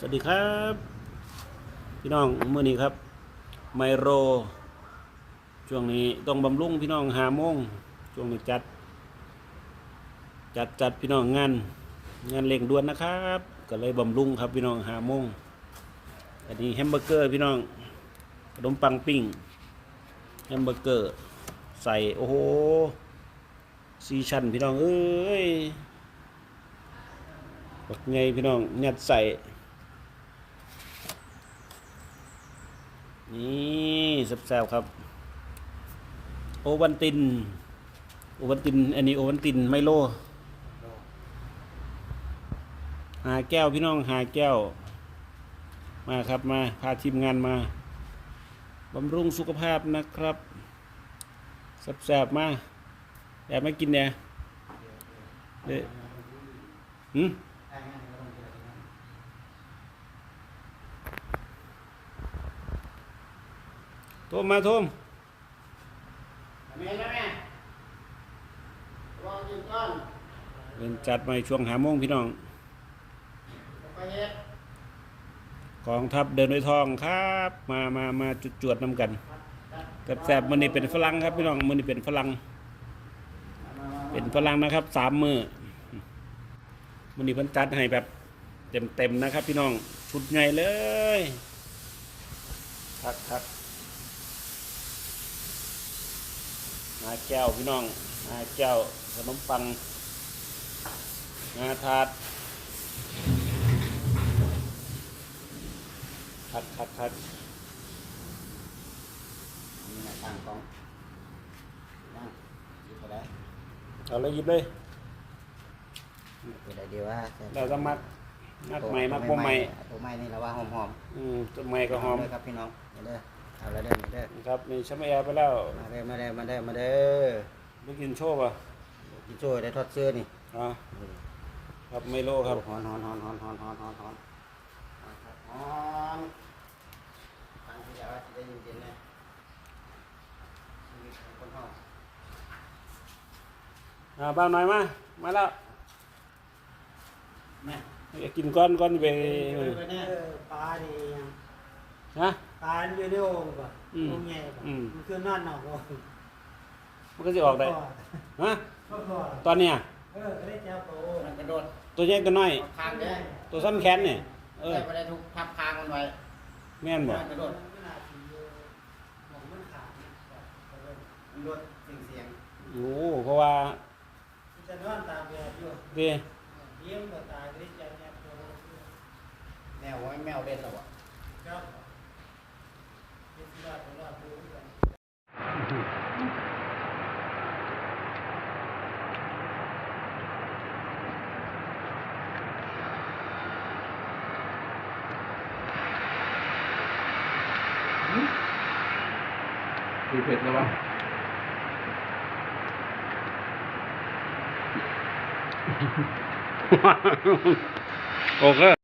สวัสดีครับ พี่น้องเมื่อนี้ครับ ไมโร ช่วงนี้ต้องบำรุงพี่น้องหาโมงช่วงนี้จัด จัดจัดพี่น้องงานงานเร่งด่วนนะครับ ก็เลยบำรุงครับพี่น้องหาโมงอันนี้แฮมเบอร์เกอร์พี่น้องขนมปังปิ้งแฮมเบอร์เกอร์ ใส่โอ้โหซีชันพี่น้องเอ้ยบักไงพี่น้องยัดใส่ นี่แซ่บๆครับ โอวันติน โอวันติน อันนี้โอวันตินไมโล หาแก้วพี่น้องหาแก้ว มาครับมา พาทีมงานมา บำรุงสุขภาพนะครับแซ่บๆมาแอบมากินเนี่ยเด้อหืม โทมมาโทมแม่แล้วแม่รอกินก่อนเป็นจัดมาช่วงหาโมงพี่น้อง ไปเฮ็ดกองทัพเดินด้วยทองครับ มามามาจุดจวดๆนำกันแซ่บๆมันนี่เป็นฝรั่งครับพี่น้องมันนี่เป็นฝรั่ง เป็นฝรั่งนะครับสามมือมันนี่เพิ่นจัดให้แบบเต็มๆนะครับ พี่น้องชุดใหญ่เลยครับครับนาแก้วพี่น้องนาแก้วขนมปังงาถาดคัดคัดคัดนี่นะตั้งกล้องตั้งหยิบไปได้เอาเลยหยิบเลยไปได้ดีว่าเราจะมัดมัดใหม่มัดบ่ใหม่ตัวใหม่นี่เราว่าหอมอืมต้นไม้ๆก็หอมเลยครับพี่น้องมาเด้อ เอาละเด้อมาเด้อครับนี่ชะมแอร์ไปแล้วมาเด้อมาเด้อมาเด้อมาเด้อไม่กินโชว์ป่ะกินช่วยได้ทอดเสื้อนี่อ่าครับไมโลครับหอนหอนหอนหอนหอนหอนหอนหอนหอนฟังที่เดี๋ยวว่าจะได้ยินเสียงเลยชีวิตของคนห้องอ่าบ้านหน่อยมา มาแล้วแม่อยากกินก้อนก้อนไปเออไปเนี่ยเออปลาดียังฮะ ปลาอยู่ในโอ่งป่ะอืมโอ่งใหญ่ป่ะอืม มันคือนอนนอกโอ่งมันก็จะออกได้ฮะก็พอตอนเนี้ยเออก็ได้จับโอ่งมันกระโดดตัวใหญ่ตัวน้อยทางเด้อตัวสั้นแขนเนี่ยเออแต่ไม่ได้ทุกทับทางมันไว้แม่นบ่มันกระโดดมันน่าสิอยู่หมองมันขาดนะก็เลยมันรถเสียงเสียงโอ้เพราะว่ามันจะนอนตากแดดอยู่เด้เยี่ยมก็ตายก็ได้จับเนี่ยตัวแมวไว้แมวเล่นหรอวะครับเป็นสิลาเป็นลาดูกัน คือเผ็ดแล้ววะโอเค